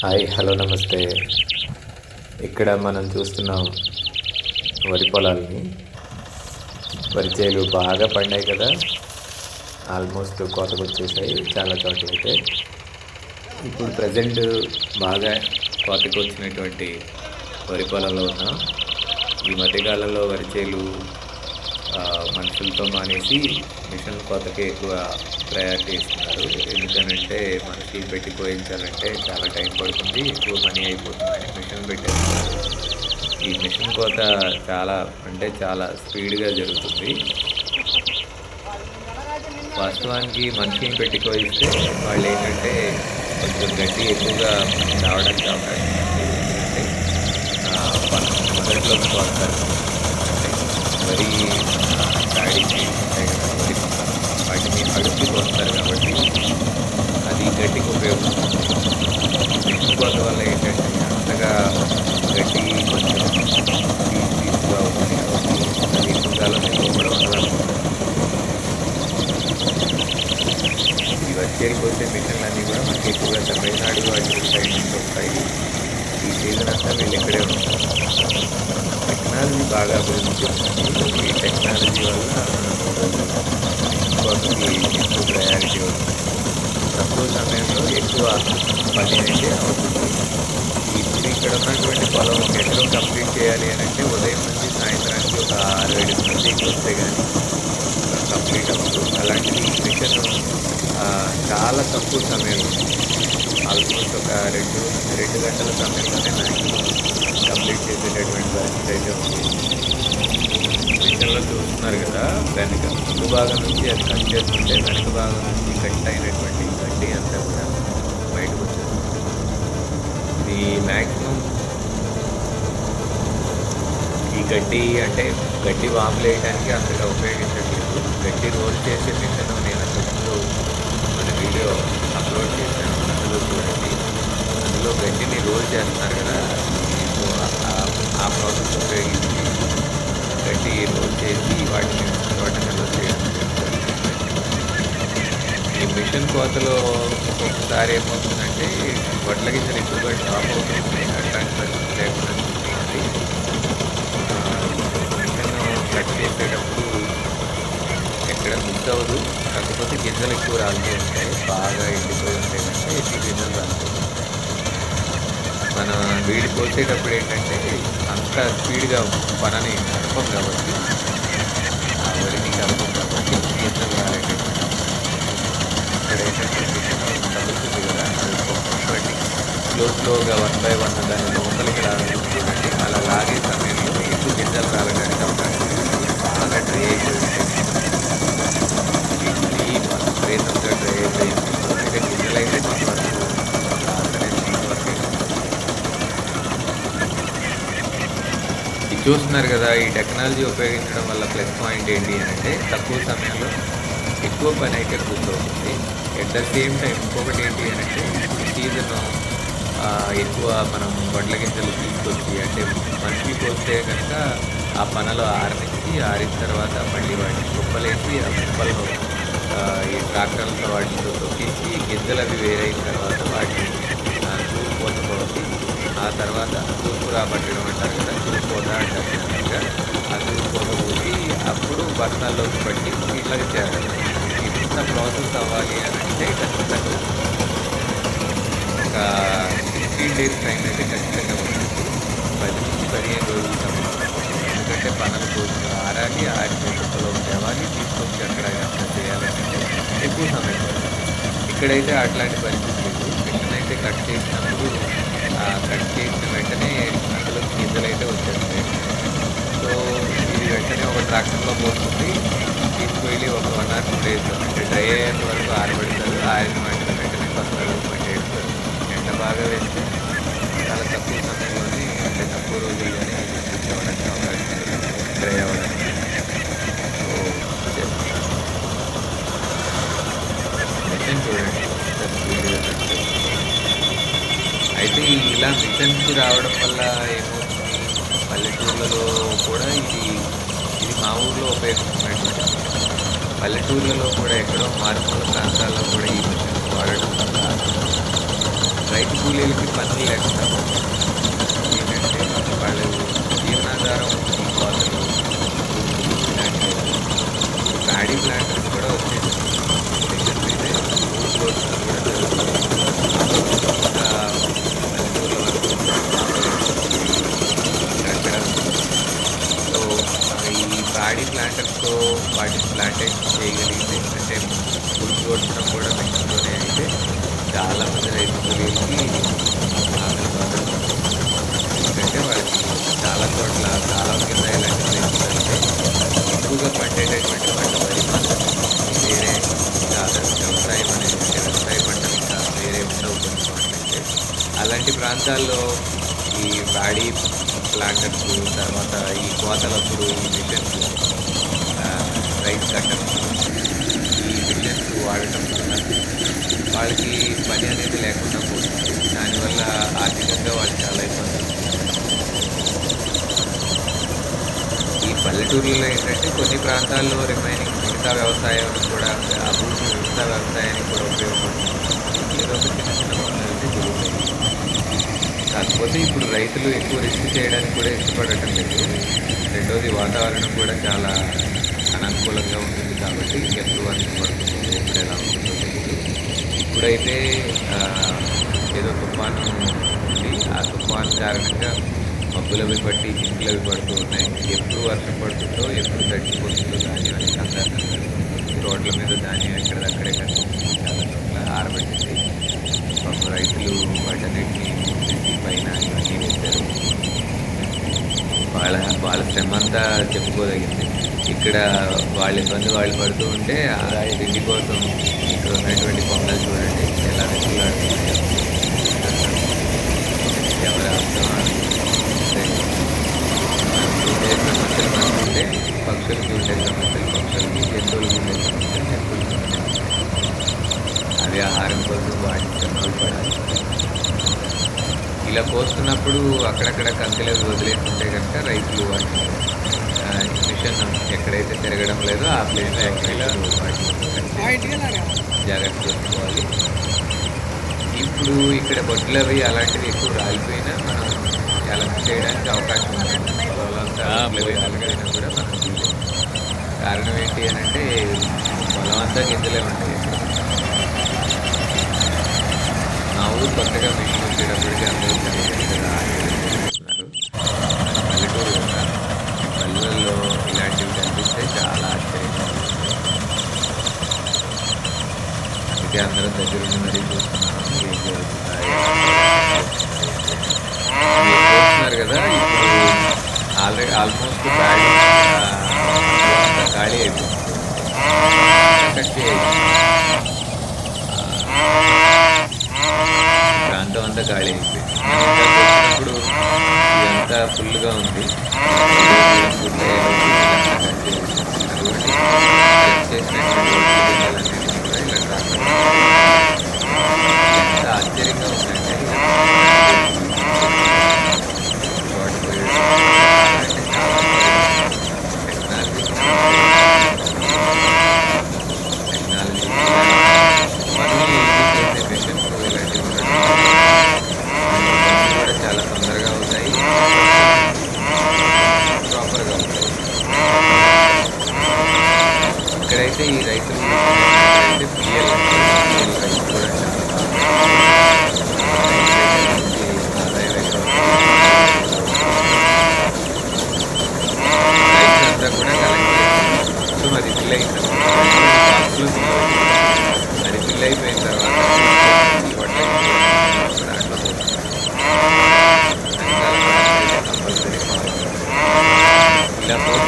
Hi hello నమస్తే. ఇక్కడ మనం చూస్తున్నాం వరి పొలాలని. వరి చేలు బాగా పండాయి కదా. ఆల్మోస్ట్ కోతకు వచ్చేసాయి చాలా చోట్ల అయితే ఇప్పుడు ప్రజెంట్ బాగా కోతకు వచ్చినటువంటి వరి పొలంలో ఉన్నాం. ఈ మధ్యకాలంలో వరి చేలు మనుషులతో మానేసి మిషన్ కోతకి ఎక్కువ ప్రయారిటీ ఇస్తున్నారు. ఎందుకనంటే మనిషి పెట్టి కోయించాలంటే చాలా టైం పడుతుంది ఎక్కువ మనీ అయిపోతుందని మిషన్ పెట్టేస్తున్నారు. ఈ మిషన్ కోత చాలా అంటే చాలా స్పీడ్గా జరుగుతుంది. వాస్తవానికి మనిషిని పెట్టి కోయిస్తే వాళ్ళు ఏంటంటే కొంచెం గడ్డి ఎక్కువగా రావడానికి అవకాశం ఉంది. ఎందుకంటే మొదట్లో కోస్తారు వరి ప్యాడీకి ఉంటాయి కదా వరి వాటిని అడుగుతూ వస్తారు కాబట్టి అది గడ్డికి ఉపయోగపడుతుంది ఎక్కువ వల్ల ఏంటంటే అంతగా గడ్డి కొంచెం పీస్ పీస్గా కాబట్టి అది ఎక్కువ కాలం నిల్వ కూడా ఈ వచ్చేకి వచ్చే మిషన్లు అన్నీ కూడా మనకి ఎక్కువగా తమిళనాడు అటు సైడ్ నుంచి వస్తాయి. ఈ సీజన్ అంతా వీళ్ళు ఇక్కడే ఉంటారు టెక్నాలజీ బాగా అభివృద్ధి చెందింది. ఈ టెక్నాలజీ వల్ల కోసకి ఎక్కువ ప్రయారిటీ అవుతుంది తక్కువ సమయంలో ఎక్కువ పని అయితే అవుతుంది. ఇప్పుడు ఇక్కడ ఉన్నటువంటి పొలం ఒక ఎకరం కంప్లీట్ చేయాలి అని అంటే ఉదయం నుంచి సాయంత్రానికి ఒక ఆరు ఏడు మంది వస్తే కానీ కంప్లీట్ అవ్వదు. అలాంటిది మిషన్ చాలా తక్కువ సమయంలో ఆల్మోస్ట్ ఒక రెండు రెండు గంటల సమయంలోనే మ్యాక్సిమం కంప్లీట్ చేసేటటువంటి పరిస్థితి అయితే ఉంది. మిషన్లో చూస్తున్నారు కదా వెనక ముందు భాగం నుంచి అది కట్ చేస్తుంటే వెనక భాగం నుంచి కట్ అయినటువంటి గడ్డి అంతా కూడా బయటకు వచ్చేస్తుంది. ఇది మ్యాక్సిమం ఈ గడ్డి అంటే గడ్డి వాములు వేయడానికి అంతగా ఉపయోగించట్లేదు. గడ్డి రోల్ చేసే మిషన్ చేస్తారు కదా. మీకు ఆ- ప్రాసెస్ ఉపయోగించి గడ్డి రోల్ చేసి వాటిని తోట నిల్వ చేయడం ఈ మిషన్ కోతలో ఒక్కొక్కసారి ఏమవుతుందంటే వడ్ల గింజలు ఎక్కువగా డ్రాప్ అవుతుంది అట్లాంటి పరిస్థితి లేకుండా చూసుకోండి మిషన్ కట్ చేసేటప్పుడు ఎక్కడ మిస్ అవ్వదు. కాకపోతే గింజలు ఎక్కువ రాలుతూ ఉంటాయి బాగా ఎండిపోయి ఉంటాయి కంటే ఎక్కువ గింజలు రాలుతూ మన వీడి కోసేటప్పుడు ఏంటంటే అంత స్పీడ్గా పనని కలపం కాబట్టి ఆ వరిని కలపం కాబట్టి గింజలు రాలేటటువంటి ఇక్కడ ఏంటంటే మిషన్ తగ్గుతుంది కదా అది స్లో స్లోగా వన్ బై వన్ దాని లోపలికి రావడం చూడండి అలా లాగే సమయంలో ఎక్కువ గింజలు రావడానికి అవకాశం ఉంది బాగా డ్రై అయిపోయింది ఈ స్ప్రేస్ అంతా డ్రై అయిపోయింది అయితే గింజలు అయితే మన వరకు అక్కడే మన వరకు ఇది చూస్తున్నారు కదా ఈ టెక్నాలజీ ఉపయోగించడం వల్ల ప్లస్ పాయింట్ ఏంటి అంటే తక్కువ సమయంలో ఎక్కువ పని అయితే కూర్చోవుతుంది ఎట్ ద సేమ్ టైం ఇంకొకటి ఏంటి అంటే ఇప్పుడు సీజన్ ఎక్కువ మనం వడ్ల గింజలు తీసుకొచ్చి అంటే మనిషి పోస్తే కనుక ఆ పనులు ఆరనిచ్చి ఆరిన తర్వాత మళ్ళీ వాటిని కుప్పలేసి ఆ కుప్పలను ఈ ట్రాక్టర్లతో వాటితో తొక్కించి గింజలు అవి వేరైన తర్వాత వాటిని ఆ తర్వాత తూర్పు రాబట్టడం అంటారు కదా తూర్పు పోత అంటారు ఆ తూర్పు పోత అప్పుడు బస్తాల్లోకి పట్టి ఇట్లా చేయాలి ఇంత ప్రాసెస్ అవ్వాలి అని అంటే ఖచ్చితంగా ఒక ఫిఫ్టీన్ డేస్ టైం అయితే ఖచ్చితంగా ఉంటుంది పది నుంచి పదిహేను రోజులు సమయం. ఎందుకంటే పనులు కోసం ఆరాలి ఆరి కుప్పలో తేవాలి తీసుకొచ్చి అక్కడ ఎంత చేయాలి ఎక్కువ సమయం పడుతుంది. ఇక్కడైతే అట్లాంటి పరిస్థితి లేదు. మిషన్ అయితే కట్ చేసినప్పుడు ఆ కట్ చేసిన వెంటనే అందులో అయితే వచ్చేసింది సో ఇది వెంటనే ఒక ట్రాక్టర్లో పోతుంది. తీసుకువెళ్ళి ఒక వన్ ఆర్ టూ డేస్ అంటే డ్రై అయ్యేంత వరకు ఆరబెడతారు. ఆరిన వెంటనే వెంటనే బస్తాలు పట్టేస్తారు ఎండ బాగా వేస్తే చాలా తక్కువ సమయంలోనే అంటే తక్కువ రోజుల్లోనే ఇది అవ్వడానికి అవకాశం డ్రై అవ్వడానికి. సో మిషన్ చూడండి అయితే ఇలా మిషన్స్ రావడం వల్ల ఏమో పల్లెటూర్లలో కూడా ఇది ఇది మా ఊర్లో ఉపయోగించినటువంటి పల్లెటూర్లలో కూడా ఎక్కడో మారుమూల ప్రాంతాల్లో కూడా ఈ మిషన్ వాడడం వల్ల రైతు కూలీలకి పనులు లేకుండా ఏంటంటే వాళ్ళు జీవనాధారం ఈ కోతలు ఇలాంటి ప్యాడీ ప్లాంటర్స్ కూడా వచ్చేసి మిషన్స్ అయితే ఊరు కోతలు కూడా జరుగుతుంది ఇంకా పల్లెటూర్ల వరకు అక్కడక్కడ సో ఈ ప్యాడీ సో వాటిని ప్లాంటేషన్ చేయగలిగితే అంటే గుర్తు కొట్టడం కూడా మిషన్తోనే అయితే చాలామంది రైతు కూలీలకి ఆకలి బాధలు ఎందుకంటే వాళ్ళకి చాలా చోట్ల చాలా కింద ఇలాంటి ప్లేసెస్ అంటే ఎక్కువగా పండేటటువంటి పంట మరి వేరే వ్యవసాయం అనేది అంటే వ్యవసాయ పంటలు ఇంకా వేరే ఉండవు కొన్ని చోట్లయితే అలాంటి ప్రాంతాల్లో ఈ బాడీ ప్లాంటర్స్ తర్వాత ఈ కోతలప్పుడు ఈ మిషన్స్ రైస్ కట్టడం ఈ మిషన్స్ వాడటం వల్ల వాళ్ళకి పని అనేది లేకుండా పోతుంది. దానివల్ల ఆర్థికంగా వాళ్ళు చాలా ఇబ్బంది ఈ పల్లెటూర్లలో ఏంటంటే కొన్ని ప్రాంతాల్లో రిమైనింగ్ మిగతా వ్యవసాయం కూడా ఆ భూమి మిగతా వ్యవసాయానికి కూడా ఉపయోగపడుతుంది. ఏదో ఒక చిన్న చిన్న పనులైతే జరుగుతాయి. కాకపోతే ఇప్పుడు రైతులు ఎక్కువ రిస్క్ చేయడానికి కూడా ఇష్టపడటం లేదు. రెండోది వాతావరణం కూడా చాలా అననుకూలంగా ఉంటుంది కాబట్టి ఎప్పుడు వర్షం పడుతుంది ఎప్పుడు ఎలా ఉంటుందో ఇప్పుడైతే ఏదో తుఫాను ఉంది. ఆ తుఫాన్ కారణంగా మబ్బులవి పట్టి జింకులు పడుతూ ఉన్నాయి. ఎప్పుడు వర్షం పడుతుందో ఎప్పుడు తడిచిపోతుందో ధాన్యం అనే సందర్భం రోడ్ల మీద ధాన్యం ఎక్కడిదక్కడే కనిపిస్తుంది చాలా చోట్ల ఆరబెట్టింది పాపం రైతులు వాటన్నిటిని పైన ఇవన్నీ వేశారు. వాళ్ళ వాళ్ళ శ్రమ అంతా చెప్పుకోదగింది. ఇక్కడ వాళ్ళ ఇబ్బంది వాళ్ళు పడుతూ ఉంటే ఆ తిండి కోసం ఇక్కడ ఉన్నటువంటి కొండలు చూడండి. ఎలా రెక్కులాడుతున్నాయో ఎవరు చూసే అంటే ఉండే సమస్యలు మనకుంటే పక్షులకి ఉండే సమస్యలు పక్షులకి జంతువులకి ఉండే సమస్యలు జంతువులకి అవి ఆహారం కోసం వాటి ఇలా పోస్తున్నప్పుడు అక్కడక్కడ కంకెలు అవి వదిలేస్తుంటే కనుక రైతులు వాటిని మిషన్ ఎక్కడైతే తిరగడం లేదో ఆ ప్లేస్లో ఎక్కడైనా వాటిని జాగ్రత్త చేసుకోవాలి ఇప్పుడు ఇక్కడ బొడ్లు అవి అలాంటివి ఎక్కువ రాలిపోయినా మనం ఎలక్ట్ చేయడానికి అవకాశం ఉంది పొలంతా అవి అలగైనా కూడా మనం. కారణం ఏంటి అని అంటే పొలం అంతా గింజలే ఉంటాయి. మా ఊరు కొత్తగా మిషన్ వచ్చేటప్పటికి అందరూ సరిగ్గా ఆశ్చర్యపోతున్నారు పల్లెటూరు కదా పల్లెల్లో ఇలాంటివి కనిపిస్తే చాలా ఆశ్చర్యంగా ఉంది అందుకే అందరం దగ్గరుండి మరీ చూస్తున్నాం ఏం జరుగుతున్నాయి చూస్తున్నారు కదా ఇప్పుడు ఆల్రెడీ ఆల్మోస్ట్ ఖాళీ ఖాళీ అయిపోతుంది కట్ చేయాలి అంతా ఖాళీ అయింది ఇప్పుడు ఇదంతా ఫుల్గా ఉంది. Left